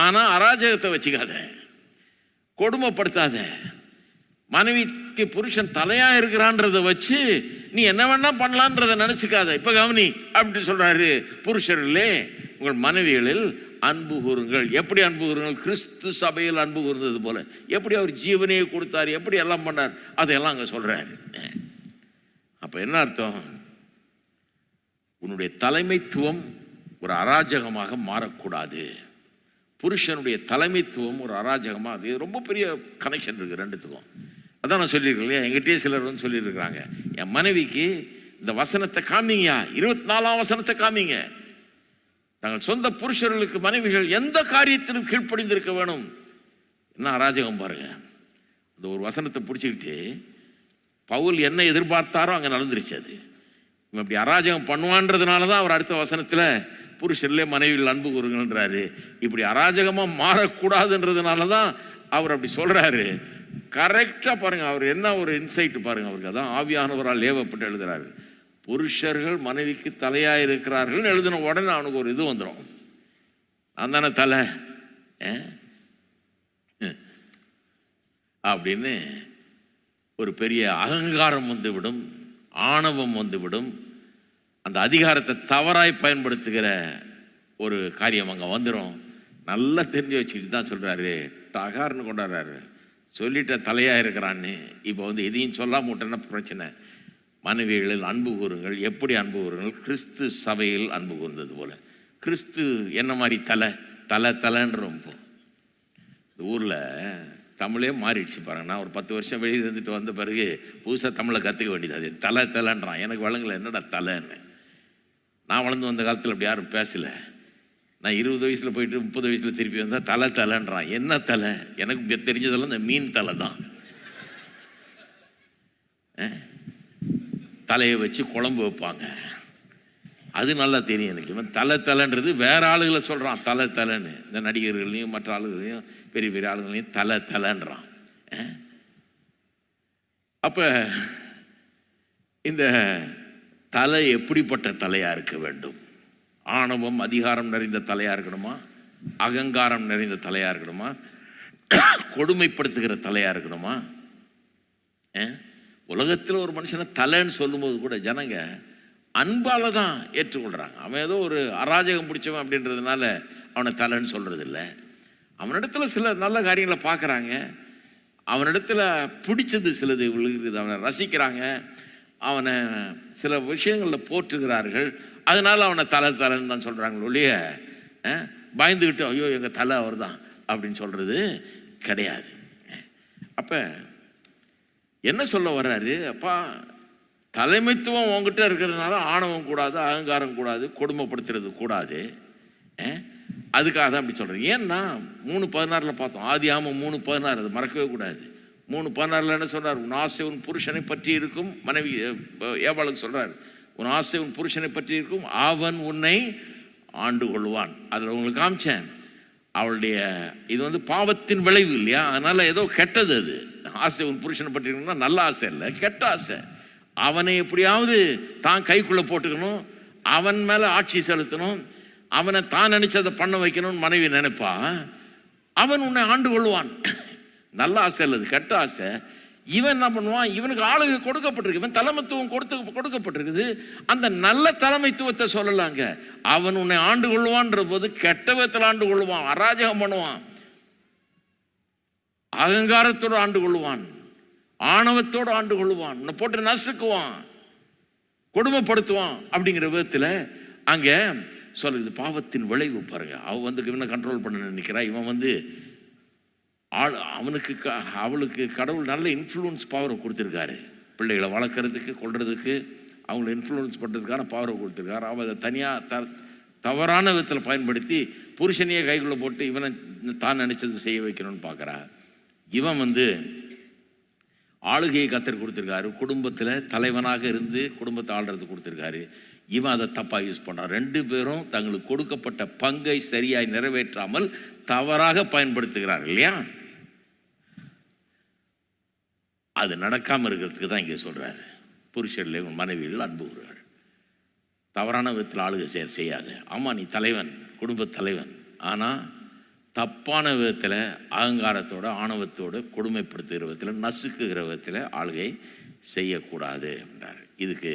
ஆனால் அராஜகத்தை வச்சுக்காத. கொடுமைப்படுத்தாத. மனைவிக்கு புருஷன் தலையாக இருக்கிறான்றத வச்சு நீ என்ன வேணால் பண்ணலான்றத நினச்சிக்காத. இப்போ கவனி அப்படின்னு சொல்கிறாரு புருஷர்களே உங்கள் மனைவிகளில் அன்பு கூறுங்கள். எப்படி அன்பு கூறுங்கள்? கிறிஸ்து சபையில் அன்பு கூர்ந்தது போல. எப்படி அவர் ஜீவனையை கொடுத்தார்? எப்படி எல்லாம் பண்ணார்? அதையெல்லாம் அங்கே சொல்கிறாரு அப்போ என்ன அர்த்தம்? உன்னுடைய தலைமைத்துவம் ஒரு அராஜகமாக மாறக்கூடாது. புருஷனுடைய தலைமைத்துவம் ஒரு அராஜகமாக அது ரொம்ப பெரிய கனெக்ஷன் இருக்குது ரெண்டுத்துக்கும். அதான் நான் சொல்லியிருக்கேன் இல்லையா? எங்கிட்டே சிலர் வந்து சொல்லியிருக்கிறாங்க. என் மனைவிக்கு இந்த வசனத்தை காமிங்கயா இருபத்தி நாலாம் வசனத்தை காமிங்க. தங்கள் சொந்த புருஷர்களுக்கு மனைவிகள் எந்த காரியத்திலும் கீழ்ப்படிந்திருக்க வேணும். என்ன அராஜகம் பாருங்க. இந்த ஒரு வசனத்தை பிடிச்சிக்கிட்டு பவுல் என்ன எதிர்பார்த்தாரோ அங்கே நடந்துருச்சு அது. இவன் இப்படி அராஜகம் பண்ணுவான்றதுனால தான் அவர் அடுத்த வசனத்தில் புருஷர்லே மனைவியில் அன்பு கூறுங்கன்றாரு இப்படி அராஜகமாக மாறக்கூடாதுன்றதுனால தான் அவர் அப்படி சொல்கிறாரு கரெக்டாக பாருங்கள் அவர் என்ன ஒரு இன்சைட் பாருங்கள் அவருக்கு அதான் ஆவியானவரால் ஏவப்பட்டு எழுதுகிறாரு புருஷர்கள் மனைவிக்கு தலையாக இருக்கிறார்கள்னு எழுதின உடனே அவனுக்கு ஒரு இது வந்துடும் நான் தானே தலை? அப்படின்னு ஒரு பெரிய அகங்காரம் வந்துவிடும் ஆணவம் வந்துவிடும் அந்த அதிகாரத்தை தவறாய் பயன்படுத்துகிற ஒரு காரியம் அங்கே வந்துடும் நல்லா தெரிஞ்சு வச்சுக்கிட்டு தான் சொல்கிறாரு டகார்னு கொண்டாடுறாரு. சொல்லிட்ட தலையாக இருக்கிறான்னு. இப்போ வந்து எதையும் சொல்லாம விட்டேன்னா பிரச்சனை. மனைவிகளில் அன்பு கூறுங்கள். எப்படி அன்பு கூறுங்கள்? கிறிஸ்து சபையில் அன்பு கூர்ந்தது போல். கிறிஸ்து என்ன மாதிரி தலை? தலை தலைன்றோம் இப்போ. இந்த ஊரில் தமிழே மாறிடுச்சு பாருங்க. நான் ஒரு பத்து வருஷம் வெளியே இருந்துட்டு வந்த பிறகு புதுசாக தமிழை கற்றுக்க வேண்டியது அது. தலை தலைன்றான். எனக்கு வழங்கலை. என்னடா தலைன்னு. நான் வளர்ந்து வந்த காலத்தில் அப்படி யாரும் பேசலை. நான் இருபது வயசில் போயிட்டு முப்பது வயசில் திருப்பி வந்தால் தலை தலைன்றான். என்ன தலை? எனக்கு தெரிஞ்சதெல்லாம் இந்த மீன் தலை தான். தலையை வச்சு குழம்பு வைப்பாங்க. அது நல்லா தெரியும் எனக்கு. இவன் தலை தலைன்றது வேற ஆளுகளை சொல்கிறான் தலை தலைன்னு. இந்த நடிகர்களையும் மற்ற ஆளுகளையும் பெரிய பெரிய ஆளுகளையும் தலை தலைன்றான். அப்போ இந்த தலை எப்படிப்பட்ட தலையாக இருக்க வேண்டும்? ஆணவம் அதிகாரம் நிறைந்த தலையாக இருக்கணுமா? அகங்காரம் நிறைந்த தலையாக இருக்கணுமா? கொடுமைப்படுத்துகிற தலையாக இருக்கணுமா? உலகத்தில் ஒரு மனுஷனை தலைன்னு சொல்லும்போது கூட ஜனங்க அன்பால் தான் ஏற்றுக்கொள்கிறாங்க அவன் ஏதோ ஒரு அராஜகம் பிடிச்சவன் அப்படின்றதுனால அவனை தலைன்னு சொல்கிறது இல்லை அவனிடத்துல சில நல்ல காரியங்களை பார்க்குறாங்க. அவனிடத்துல பிடிச்சது சிலது விழுகிறது அவனை ரசிக்கிறாங்க. அவனை சில விஷயங்களில் போற்றுகிறார்கள். அதனால் அவனை தலை தலைன்னு தான் சொல்கிறாங்களோ ஒழிய பயந்துக்கிட்டு ஐயோ எங்கள் தலை அவர் தான் அப்படின்னு சொல்கிறது கிடையாது. அப்போ என்ன சொல்ல வர்றாரு? அப்பா தலைமைத்துவம் உங்ககிட்ட இருக்கிறதுனால ஆணவம் கூடாது அகங்காரம் கூடாது கொடுமைப்படுத்துறது கூடாது. அதுக்காக தான் அப்படி சொல்கிறேன் ஏன்னா மூணு பதினாறில் பார்த்தோம். ஆதி ஆமாம் மூணு பதினாறு அது மறக்கவே கூடாது. மூணு பதினாறில் என்ன சொல்கிறார் உன் ஆசை உன் புருஷனை பற்றி இருக்கும். மனைவி ஏவாளுக்கு சொல்கிறார் உன் ஆசை உன் புருஷனை பற்றி இருக்கும். அவன் உன்னை ஆண்டு கொள்வான் அதில் உங்களுக்கு காமிச்சேன். அவளுடைய இது வந்து பாவத்தின் விளைவு இல்லையா? அதனால் ஏதோ கெட்டது அது. ஆசை உன் புருஷனை பற்றி இருக்கணும்னா நல்ல ஆசை இல்லை கெட்ட ஆசை. அவனை எப்படியாவது தான் கைக்குள்ளே போட்டுக்கணும். அவன் மேலே ஆட்சி செலுத்தணும். அவனை தான் நினச்சதை பண்ண வைக்கணும்னு மனைவி நினைப்பா. அவன் உன்னை ஆண்டு கொள்வான் நல்ல ஆசை இல்லை கெட்ட ஆசை இவன் என்ன பண்ணுவான்? இவனுக்கு ஆளுகை கொடுக்கப்பட்டிருக்கு. இவன் தலைமைத்துவம் கொடுத்து கொடுக்கப்பட்டிருக்குது. அந்த நல்ல தலைமைத்துவத்தை சொல்லலாங்க. அவன் உன்னை ஆண்டு கொள்வான்ற போது கெட்ட விதத்தில் ஆண்டு கொள்வான் அராஜகம் பண்ணுவான். அகங்காரத்தோடு ஆண்டு கொள்வான் ஆணவத்தோடு ஆண்டு கொள்வான் உன்னை போட்டு நசுக்குவான். கொடுமைப்படுத்துவான் அப்படிங்கிற விதத்தில் அங்கே சொல்லுது பாவத்தின் விளைவு பாருங்க. அவன் வந்து இவனை கண்ட்ரோல் பண்ண நினைக்கிறான். இவன் வந்து ஆள் அவனுக்கு க அவளுக்கு கடவுள் நல்ல இன்ஃப்ளூயன்ஸ் பவரை கொடுத்துருக்காரு. பிள்ளைகளை வளர்க்குறதுக்கு கொள்றதுக்கு அவங்கள இன்ஃப்ளூயன்ஸ் பண்ணுறதுக்கான பவரை கொடுத்துருக்காரு. அவள் அதை தனியாக த தவறான விதத்தில் பயன்படுத்தி புருஷனையே கைக்குள்ளே போட்டு இவனை தான் நினச்சது செய்ய வைக்கணும்னு பார்க்குறா இவன் வந்து ஆளுகையை கத்தர் கொடுத்துருக்காரு. குடும்பத்தில் தலைவனாக இருந்து குடும்பத்தை ஆள்றது கொடுத்துருக்காரு. இவன் அதை தப்பாக யூஸ் பண்ணுறான் ரெண்டு பேரும் தங்களுக்கு கொடுக்கப்பட்ட பங்கை சரியாய் நிறைவேற்றாமல் தவறாக பயன்படுத்துகிறார் இல்லையா? அது நடக்காமல் இருக்கிறதுக்கு தான் இங்கே சொல்கிறாரு புருஷர்ல உன் மனைவியில் அன்பு கூறுகள். தவறான விதத்தில் ஆளுகை செய்ய செய்யாது. ஆமாம் நீ தலைவன் குடும்ப தலைவன். ஆனால் தப்பான விதத்தில் அகங்காரத்தோடு ஆணவத்தோட கொடுமைப்படுத்துகிற விதத்தில் நசுக்குகிற விதத்தில் ஆளுகை செய்யக்கூடாது என்றார். இதுக்கு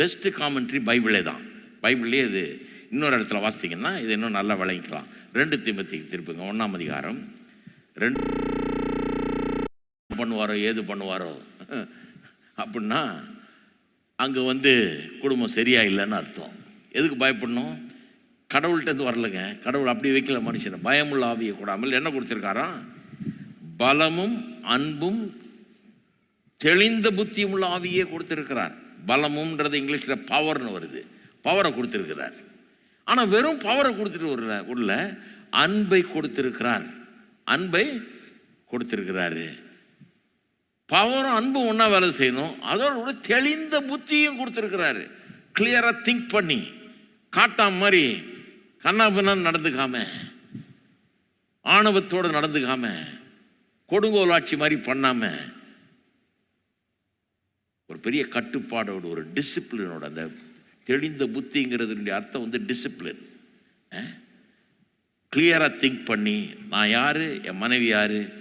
பெஸ்ட்டு காமெண்ட்ரி பைபிளே தான். பைபிள்லேயே இது இன்னொரு இடத்துல வாசித்தீங்கன்னா இது இன்னும் நல்லா விளங்கிக்கலாம். ரெண்டு திம்பத்தி திருப்புங்க. ஒன்றாம் அதிகாரம். ரெண்டு பண்ணுவாரோ ஏது பண்ணுவாரோ? அப்படின்னா அங்கே வந்து குடும்பம் சரியாக இல்லைன்னு அர்த்தம். எதுக்கு பயப்படணும்? கடவுள்கிட்டருந்து வரலங்க. கடவுள் அப்படி வைக்கல மனுஷனை. பயமுள்ள ஆவியை கூடாமல் என்ன கொடுத்துருக்காராம்? பலமும் அன்பும் தெளிந்த புத்தியும் உள்ள ஆவியே கொடுத்துருக்கிறார். பலமும்ன்றது இங்கிலீஷில் பவர்னு வருது. பவரை கொடுத்துருக்கிறார். ஆனால் வெறும் பவரை கொடுத்துட்டு வரல உள்ள அன்பை கொடுத்துருக்கிறார். அன்பை கொடுத்துருக்கிறாரு. பவரும் அன்பும் ஒன்றா வேலை செய்யணும். அதோட தெளிந்த புத்தியும் கொடுத்துருக்கிறாரு. கிளியராக திங்க் பண்ணி காட்டாம மாதிரி கண்ணாபின்னு நடந்துக்காம ஆணவத்தோடு நடந்துக்காம கொடுங்கோலாட்சி மாதிரி பண்ணாம ஒரு பெரிய கட்டுப்பாடோட ஒரு டிசிப்ளினோட அந்த தெளிந்த புத்திங்கிறதுனுடைய அர்த்தம் வந்து டிசிப்ளின் கிளியராக திங்க் பண்ணி நான் யார்? என் மனைவி யார்?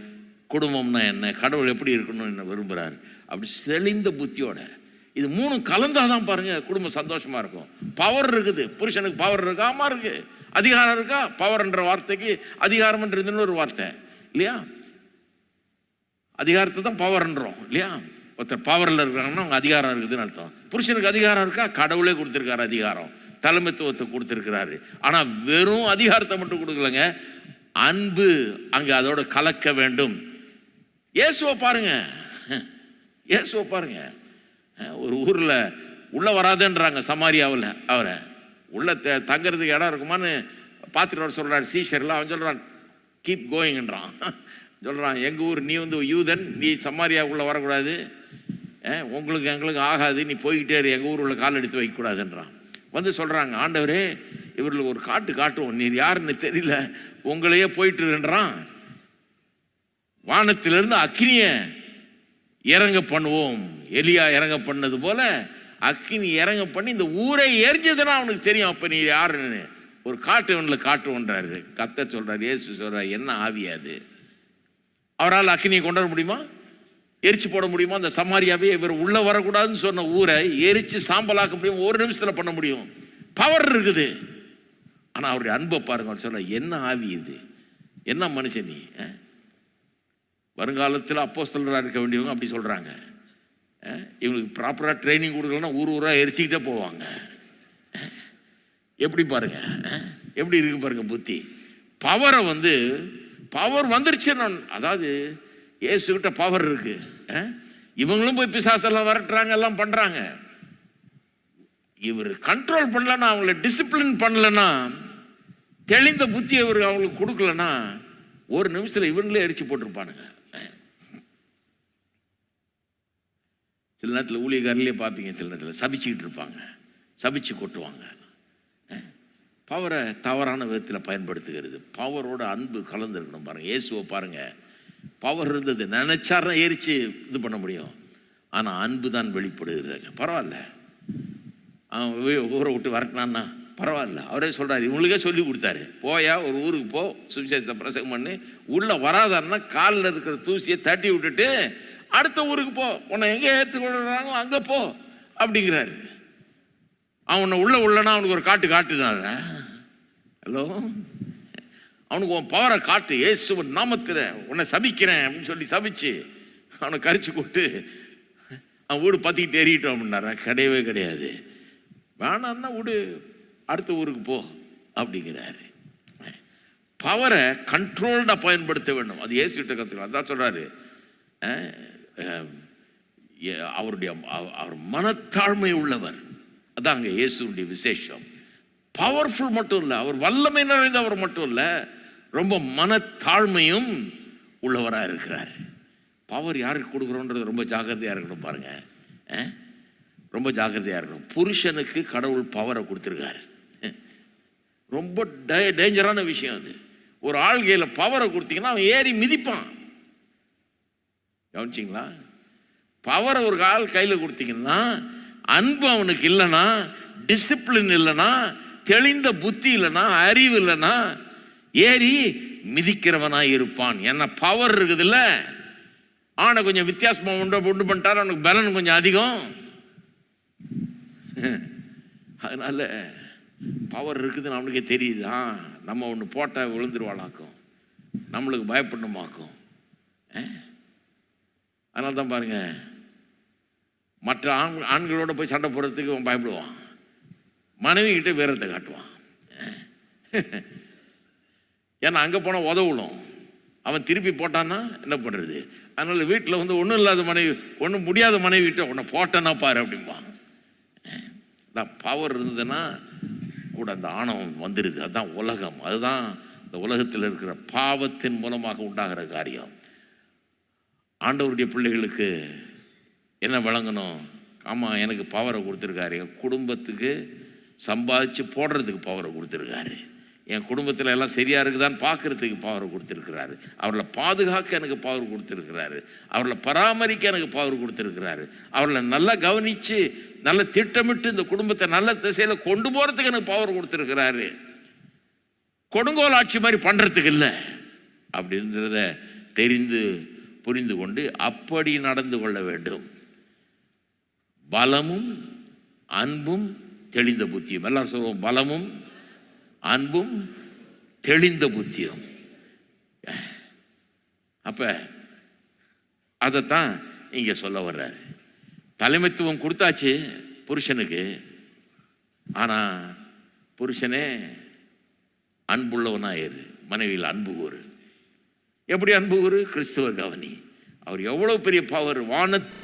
குடும்பம்னா என்ன? கடவுள் எப்படி இருக்கணும்னு என்ன விரும்புகிறார் அப்படி தெளிந்த புத்தியோட. இது மூணும் கலந்தாதான் பாருங்க குடும்பம் சந்தோஷமா இருக்கும். பவர் இருக்குது. புருஷனுக்கு பவர் இருக்கா? ஆமா இருக்கு. அதிகாரம் இருக்கா? பவர்ன்ற வார்த்தைக்கு அதிகாரம்ன்றது இன்னொரு வார்த்தை. இல்லையா? அதிகாரத்தை தான் பவர்ன்றோம் இல்லையா? ஒருத்தர் பவரில் இருக்கிறாங்கன்னா அவங்க அதிகாரம் இருக்குதுன்னு அர்த்தம். புருஷனுக்கு அதிகாரம் இருக்கா? கடவுளே கொடுத்துருக்காரு அதிகாரம். தலைமைத்துவத்தை கொடுத்துருக்கிறாரு. ஆனால் வெறும் அதிகாரத்தை மட்டும் கொடுக்கலங்க. அன்பு அங்கே அதோட கலக்க வேண்டும். இயேசுவை பாருங்க. இயேசுவை பாருங்க. ஒரு ஊரில் உள்ளே வராதுன்றாங்க சமாரியாவில். அவரை உள்ளே த- இடம் இருக்குமான்னு பார்த்துட்டு வர சொல்கிறார் சீஷர்லாம் அவன் சொல்கிறான் கீப் கோயிங்ன்றான் சொல்கிறான் எங்கள் ஊர் நீ வந்து யூதன் நீ சமாரியா வரக்கூடாது. உங்களுக்கு எங்களுக்கு ஆகாது. நீ போய்கிட்டே இரு. எங்கள் ஊர் உள்ள கால் எடுத்து வைக்கக்கூடாதுன்றான் வந்து சொல்கிறாங்க ஆண்டவரே இவர்களுக்கு ஒரு காட்டு காட்டுவோம். நீர் யாருன்னு தெரியல. உங்களையே போயிட்டுருன்றான் வானத்திலிருந்து அக்கினியை இறங்க பண்ணுவோம். எலியா இறங்க பண்ணது போல அக்னி இறங்க பண்ணி இந்த ஊரை எரிஞ்சதுன்னா அவனுக்கு தெரியும். அப்போ நீ யாருன்னு ஒரு காட்டுவனில் காட்டுவோன்றாரு கத்தர் சொல்கிறார் இயேசு சொல்றாரு என்ன ஆவியாது அவரால் அக்னியை கொண்டு வர முடியுமா? எரிச்சு போட முடியுமா? அந்த சமாரியாவே இவர் உள்ளே வரக்கூடாதுன்னு சொன்ன ஊரை எரிச்சு சாம்பலாக்க முடியும்? ஒரு நிமிஷத்தில் பண்ண முடியும். பவர் இருக்குது. ஆனால் அவருடைய அன்பை பாருங்க அவர் சொல்ல என்ன ஆவி இது? என்ன மனுஷன் நீ வருங்காலத்தில் அப்போஸ்தலராக இருக்க வேண்டியவங்க அப்படி சொல்கிறாங்க இவங்களுக்கு ப்ராப்பராக ட்ரைனிங் கொடுக்கலன்னா ஊர் ஊராக எரிச்சிக்கிட்டே போவாங்க. எப்படி பாருங்க? எப்படி இருக்கு பாருங்க புத்தி. பவரை வந்து பவர் வந்துருச்சு நான் அதாவது ஏசுகிட்ட பவர் இருக்கு. இவங்களும் போய் பிசாசெல்லாம் வரட்டுறாங்க எல்லாம் பண்ணுறாங்க இவர் கண்ட்ரோல் பண்ணலன்னா அவங்கள டிசிப்ளின் பண்ணலன்னா தெளிந்த புத்தி இவர் அவங்களுக்கு கொடுக்கலன்னா ஒரு நிமிஷத்தில் இவங்களே எரிச்சு போட்டிருப்பானுங்க. சில நேரத்தில் ஊழியக்காரிலே பார்ப்பீங்க சில நேரத்தில் சபிச்சுக்கிட்டு இருப்பாங்க. சபிச்சு கொட்டுவாங்க. பவரை தவறான விதத்தில் பயன்படுத்துகிறது. பவரோட அன்பு கலந்துருக்கணும் பாருங்கள் இயேசுவை பாருங்கள் பவர் இருந்தது. நினச்சாருன்னா எரிச்சு இது பண்ண முடியும். ஆனால் அன்பு தான் வெளிப்படுகிறதுங்க. பரவாயில்ல. அவன் ஊரை விட்டு வரட்டினான்னா பரவாயில்ல. அவரே சொல்கிறார் இவங்களுக்கே சொல்லி கொடுத்தாரு. போயா ஒரு ஊருக்கு போ சுவிசேஷத்தை பிரசங்கம் பண்ணி. உள்ளே வராதான்னா காலில் இருக்கிற தூசியை தட்டி விட்டுட்டு அடுத்த ஊருக்கு போ. உன்னை எங்கே ஏற்றுக்கொள்கிறாங்களோ அங்கே போ அப்படிங்கிறாரு. அவனை உள்ள உள்ளனா அவனுக்கு ஒரு காட்டு காட்டுனார ஹலோ? அவனுக்கு உன் பவரை காட்டு. ஏசுவன் நாமத்தில் உன்னை சபிக்கிறேன் அப்படின்னு சொல்லி சபிச்சு அவனை கரிச்சு கொட்டு அவன் வீடு பற்றிக்கிட்டு எறியிட்டோம் அப்படின்னாரா. கிடையவே கிடையாது. வேணான்னா விடு அடுத்த ஊருக்கு போ அப்படிங்கிறாரு. பவரை கண்ட்ரோல்டாக பயன்படுத்த வேண்டும். அது ஏசுகிட்ட கற்றுக்கலாம் அதான் சொல்கிறாரு அவருடைய அவர் மனத்தாழ்மை உள்ளவர். அதாங்க இயேசுடைய விசேஷம். பவர்ஃபுல் மட்டும் இல்லை அவர் வல்லமை நிறைந்தவர் மட்டும் இல்லை ரொம்ப மனத்தாழ்மையும் உள்ளவராக இருக்கிறார். பவர் யாருக்கு கொடுக்குறோன்றது ரொம்ப ஜாக்கிரதையாக இருக்கணும் பாருங்கள் ரொம்ப ஜாக்கிரதையாக இருக்கணும். புருஷனுக்கு கடவுள் பவரை கொடுத்துருக்காரு. ரொம்ப டே டேஞ்சரான விஷயம் அது. ஒரு ஆள்கையில் பவரை கொடுத்தீங்கன்னா அவன் ஏறி மிதிப்பான். கவனிச்சிங்களா? பவரை ஒரு கால் கையில் கொடுத்தீங்கன்னா அன்பு அவனுக்கு இல்லைன்னா டிசிப்ளின் இல்லைன்னா தெளிந்த புத்தி இல்லைன்னா அறிவு இல்லைன்னா ஏறி மிதிக்கிறவனாக இருப்பான். என்ன பவர் இருக்குதுல்ல. ஆனை கொஞ்சம் வித்தியாசமாக உண்டு உண்டு பண்ணிட்டார் அவனுக்கு பலன் கொஞ்சம் அதிகம். அதனால பவர் இருக்குதுன்னு அவனுக்கே தெரியுதா. நம்ம ஒன்று போட்டால் விழுந்துருவாளாக்கும். நம்மளுக்கு பயப்படணுமாக்கும். அதனால தான் பாருங்க மற்ற ஆண் ஆண்களோட போய் சண்டை போடுறதுக்கு அவன் பயப்படுவான். மனைவி கிட்ட வீரத்தை காட்டுவான். ஏன்னா அங்கே போனால் உதவணும் அவன் திருப்பி போட்டான்னா என்ன பண்ணுறது அதனால் வீட்டில் வந்து ஒன்றும் இல்லாத மனைவி ஒன்றும் முடியாத மனைவி கிட்ட உன்னை போட்டேன்னா பாரு அப்படிம்பான். தான் பவர் இருந்ததுன்னா கூட அந்த ஆணவம் வந்துடுது அதுதான் உலகம். அதுதான் இந்த உலகத்தில் இருக்கிற பாவத்தின் மூலமாக உண்டாகிற காரியம். ஆண்டவருடைய பிள்ளைகளுக்கு என்ன வழங்கணும்? ஆமாம் எனக்கு பவரை கொடுத்துருக்காரு. என் குடும்பத்துக்கு சம்பாதிச்சு போடுறதுக்கு பவரை கொடுத்துருக்காரு. என் குடும்பத்தில் எல்லாம் சரியாக இருக்குதான்னு பார்க்குறதுக்கு பவரை கொடுத்துருக்கிறாரு. அவர்களை பாதுகாக்க எனக்கு பவர் கொடுத்துருக்கிறாரு. அவர்களை பராமரிக்க எனக்கு பவர் கொடுத்துருக்கிறாரு. அவர்களை நல்லா கவனித்து நல்ல திட்டமிட்டு இந்த குடும்பத்தை நல்ல திசையில் கொண்டு போகிறதுக்கு எனக்கு பவர் கொடுத்துருக்கிறாரு. கொடுங்கோல் ஆட்சி மாதிரி பண்ணுறதுக்கு இல்லை. அப்படின்றத தெரிந்து புரிந்து கொண்டு அப்படி நடந்து கொள்ள வேண்டும். பலமும் அன்பும் தெளிந்த புத்தியும். எல்லாம் சொல்லுவோம் பலமும் அன்பும் தெளிந்த புத்தியும். அப்ப அதைத்தான் இங்க சொல்ல வர்றாரு. தலைமைத்துவம் கொடுத்தாச்சு புருஷனுக்கு. ஆனா புருஷனே அன்புள்ளவனாயிரு. மனைவியில் அன்பு கூறு எப்படி அன்பு ஒரு கிறிஸ்துவ கவனி? அவர் எவ்வளோ பெரிய பவர் வானத்து